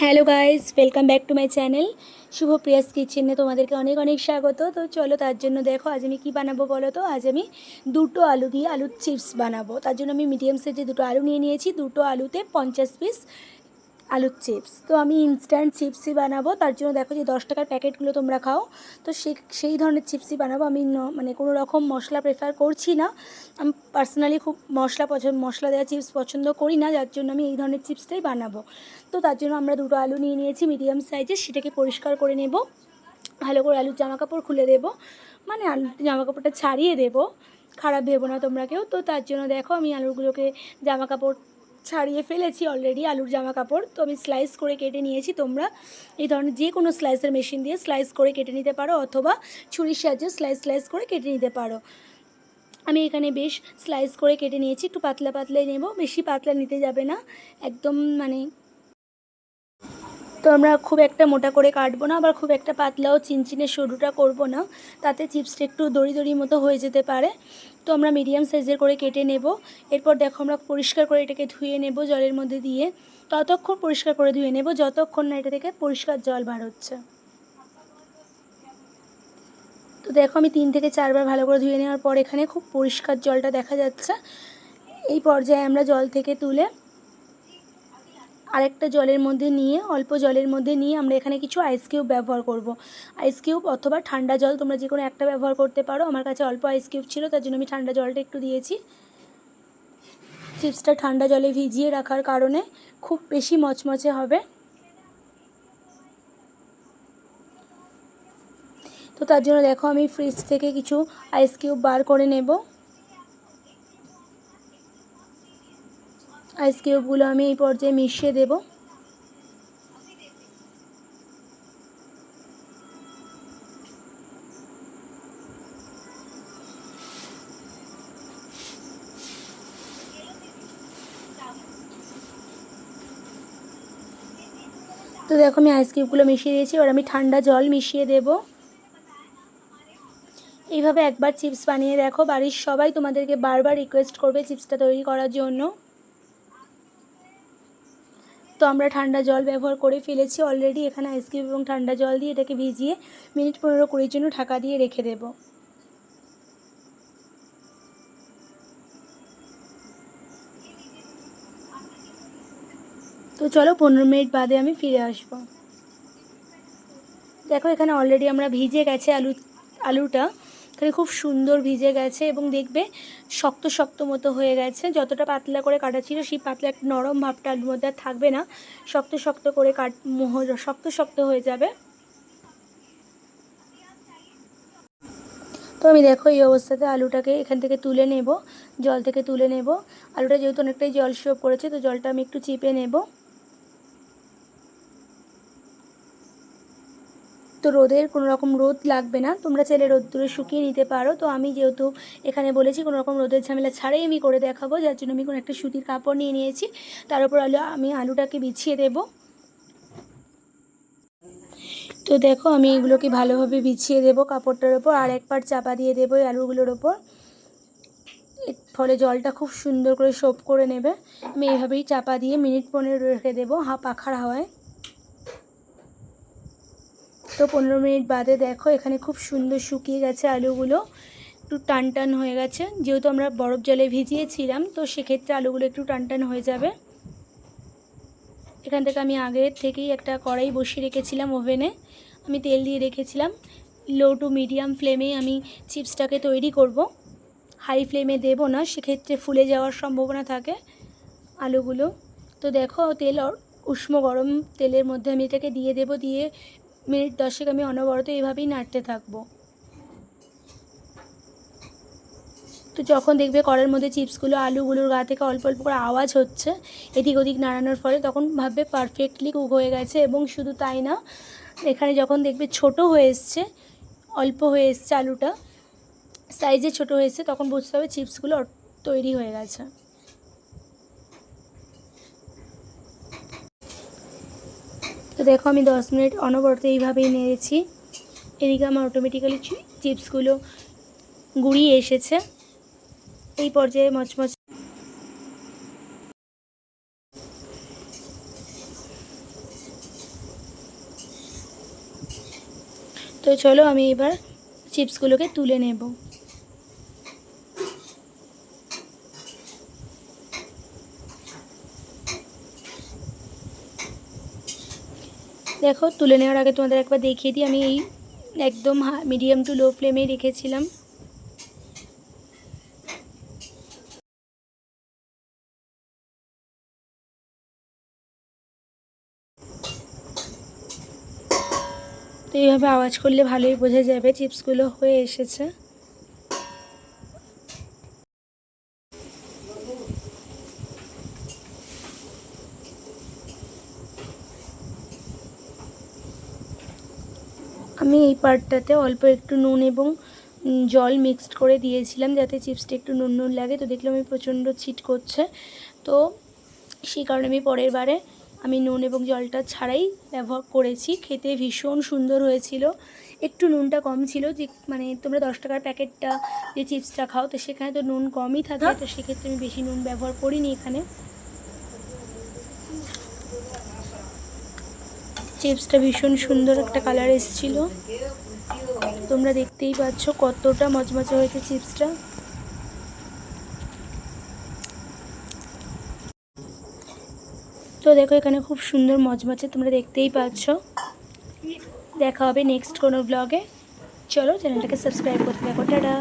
Hello guys welcome back to my channel Shubho Priya's কিচেনে তোমাদেরকে অনেক অনেক স্বাগত। তো চলো তার জন্য দেখো, আজ আমি কী বানাবো বলো তো? আজ আমি দুটো আলু দিয়ে আলুর চিপস বানাবো। তার জন্য আমি মিডিয়াম সাইজে দুটো আলু নিয়ে নিয়েছি। দুটো আলুতে পঞ্চাশ পিস আলুর চিপস। তো আমি ইনস্ট্যান্ট চিপসই বানাবো। তার জন্য দেখো যে দশ টাকার প্যাকেটগুলো তোমরা খাও। তো সেই সেই ধরনের চিপসই বানাবো। আমি মানে কোনো রকম মশলা প্রেফার করছি না। আমি পার্সোনালি খুব মশলা পছন্দ মশলা দেওয়া চিপস পছন্দ করি না। যার জন্য আমি এই ধরনের চিপসটাই বানাবো। তো তার জন্য আমরা দুটো আলু নিয়ে নিয়েছি মিডিয়াম সাইজের সেটাকে পরিষ্কার করে নেব। ভালো করে আলুর জামা কাপড় খুলে দেবো। মানে আলুর জামা কাপড়টা ছাড়িয়ে দেবো। খারাপ ভেবো না তোমরা কেউ। তো তার জন্য দেখো আমি আলুগুলোকে জামা কাপড় ছাড়িয়ে ফেলেছি অলরেডি আলুর জামা কাপড় তো আমি স্লাইস করে কেটে নিয়েছি তোমরা। এই ধরনের যে কোনো স্লাইসের মেশিন দিয়ে স্লাইস করে কেটে নিতে পারো অথবা ছুরির সাহায্যে স্লাইস স্লাইস করে কেটে নিতে পারো। আমি এখানে বেশ স্লাইস করে কেটে নিয়েছি। একটু পাতলা পাতলাই নেব, বেশি পাতলা নিতে যাবে না। একদম মানে তো আমরা খুব একটা মোটা করে কাটবো না, আবার খুব একটা পাতলাও চিনচিনে সরুটা করব না। তাতে চিপসটা একটু দড়ি দড়ি মতো হয়ে যেতে পারে। তো আমরা মিডিয়াম সাইজের করে কেটে নেব। এরপর দেখো আমরা পরিষ্কার করে এটাকে ধুয়ে নেব জলের মধ্যে দিয়ে। ততক্ষণ পরিষ্কার করে ধুয়ে নেব, যতক্ষণ না এটা থেকে পরিষ্কার জল বার হচ্ছে। তো দেখো আমি তিন থেকে চারবার ভালো করে ধুয়ে নেওয়ার পর এখানে খুব পরিষ্কার জলটা দেখা যাচ্ছে। এই পর্যায়ে আমরা জল থেকে তুলে আরেকটা জলের মধ্যে নিয়ে, অল্প জলের মধ্যে নিয়ে আমরা এখানে কিছু আইস কিউব ব্যবহার করব। আইস কিউব অথবা ঠান্ডা জল তোমরা যে কোনো একটা ব্যবহার করতে পারো। আমার কাছে অল্প আইস কিউব ছিল, তার জন্য আমি ঠান্ডা জলটা একটু দিয়েছি। চিপসটা ঠান্ডা জলে ভিজিয়ে রাখার কারণে খুব বেশি মচমচে হবে। তো তার জন্য দেখো আমি ফ্রিজ থেকে কিছু আইস কিউব বার করে নেব। আইস কিউবগুলো আমি এই পর্যায়ে মিশিয়ে দেব। তো দেখো আমি আইস কিউবগুলো মিশিয়ে দিয়েছি, এবার আমি ঠান্ডা জল মিশিয়ে দেবো। এইভাবে একবার চিপস বানিয়ে দেখো, বাড়ির সবাই তোমাদেরকে বারবার রিকোয়েস্ট করবে চিপসটা তৈরি করার জন্য। তো আমরা ঠান্ডা জল ব্যবহার করে ফেলেছি অলরেডি এখানে আইসক্রিম এবং ঠান্ডা জল দিয়ে এটাকে ভিজিয়ে মিনিট পনেরো কুড়ির জন্য ঢাকা দিয়ে রেখে দেব। তো চলো পনেরো মিনিট বাদে আমি ফিরে আসব। দেখো এখানে অলরেডি আমরা ভিজে গেছে আলু, আলুটা। এখানে খুব সুন্দর ভিজে গেছে এবং দেখবে শক্ত শক্ত মতো হয়ে গেছে। যতটা পাতলা করে কাটা ছিল সেই পাতলা একটা নরম ভাবটা আলুর মধ্যে আর থাকবে না। শক্ত শক্ত করে কাট, মোহ, শক্ত শক্ত হয়ে যাবে। তো আমি দেখো এই অবস্থাতে আলুটাকে এখান থেকে তুলে নেব, জল থেকে তুলে নেব। আলুটা যেহেতু অনেকটাই জল সোপ করেছে, তো জলটা আমি একটু চিপে নেব। তো রোদের কোনো রকম রোদ লাগবে না। তোমরা চাইলে রোদ্দুরে শুকিয়ে নিতে পারো। তো আমি যেহেতু এখানে বলেছি কোনো রকম রোদের ঝামেলা ছাড়াই আমি করে দেখাবো, যার জন্য আমি কোনো একটা সুতির কাপড় নিয়ে নিয়েছি। তার উপর আলু, আমি আলুটাকে বিছিয়ে দেব। তো দেখো, আমি এগুলোকে ভালোভাবে বিছিয়ে দেবো কাপড়টার ওপর আর একবার চাপা দিয়ে দেবো আলুগুলোর ওপর ফলে জলটা খুব সুন্দর করে সোপ করে নেবে। আমি এইভাবেই চাপা দিয়ে মিনিট পনেরো রেখে দেবো হা, পাখার হাওয়ায়। তো পনেরো মিনিট বাদে দেখো, এখানে খুব সুন্দর শুকিয়ে গেছে আলুগুলো। একটু টান টান হয়ে গেছে। যেহেতু আমরা বরফ জলে ভিজিয়েছিলাম, তো সেক্ষেত্রে আলুগুলো একটু টান টান হয়ে যাবে। এখান থেকে আমি আগের থেকেই একটা কড়াই বসিয়ে রেখেছিলাম ওভেনে। আমি তেল দিয়ে রেখেছিলাম। লো টু মিডিয়াম ফ্লেমে আমি চিপসটাকে তৈরি করব। হাই ফ্লেমে দেবো না, সেক্ষেত্রে ফুলে যাওয়ার সম্ভাবনা থাকে আলুগুলো। তো দেখো, তেল উষ্ণ গরম তেলের মধ্যে আমি এটাকে দিয়ে দেবো, দিয়ে মিনিট দশেক আমি অনবরত এইভাবেই নাড়তে থাকব। তো যখন দেখবে কড়ার মধ্যে চিপসগুলো, আলুগুলোর গা থেকে অল্প অল্প করে আওয়াজ হচ্ছে, এদিক ওদিক নাড়ানোর ফলে তখন ভাববে পারফেক্টলি কুক হয়ে গেছে এবং শুধু তাই না, এখানে যখন দেখবে ছোট হয়ে এসছে, অল্প হয়ে এসছে আলুটা সাইজে ছোট হয়ে এসছে, তখন বুঝতে হবে চিপসগুলো তৈরি হয়ে গেছে। তো দেখো আমি দশ মিনিট অনবরত এইভাবেই নেড়েছি। এদিকে আমার অটোমেটিক্যালি চিপসগুলো গুঁড়িয়ে এসেছে। এই পর্যায়ে মচমচ তো চলো আমি এবার চিপসগুলোকে তুলে নেব। দেখো, তুলে নেওয়ার আগে তোমাদের একবার দেখিয়ে দিই। আমি এই একদম মিডিয়াম টু লো ফ্লেমে রেখেছিলাম। তো এইভাবে আওয়াজ করলে ভালোই বোঝা যাবে চিপসগুলো হয়ে এসেছে। আমি এই পার্টটাতে অল্প একটু নুন এবং জল মিক্সড করে দিয়েছিলাম যাতে চিপসটা একটু নুন নুন লাগে। তো দেখলাম আমি প্রচণ্ড ছিট করছে। তো সেই কারণে আমি পরের বারে আমি নুন এবং জলটা ছাড়াই ব্যবহার করেছি। খেতে ভীষণ সুন্দর হয়েছিল। একটু নুনটা কম ছিল যে মানে তোমরা দশ টাকার প্যাকেটটা যে চিপসটা খাও তো সেখানে তো নুন কমই থাকে। তো সেক্ষেত্রে আমি বেশি নুন ব্যবহার করিনি এখানে। চিপসটা ভীষণ সুন্দর একটা কালার এসেছিল। তোমরা দেখতেই পাচ্ছ কতটা মচমচে হয়েছে চিপসটা তো দেখো এখানে খুব সুন্দর মচমচে তোমরা দেখতেই পাচ্ছ। দেখা হবে নেক্সট কোনো ব্লগে চলো চ্যানেলটাকে সাবস্ক্রাইব করতে থাকো, টাটা।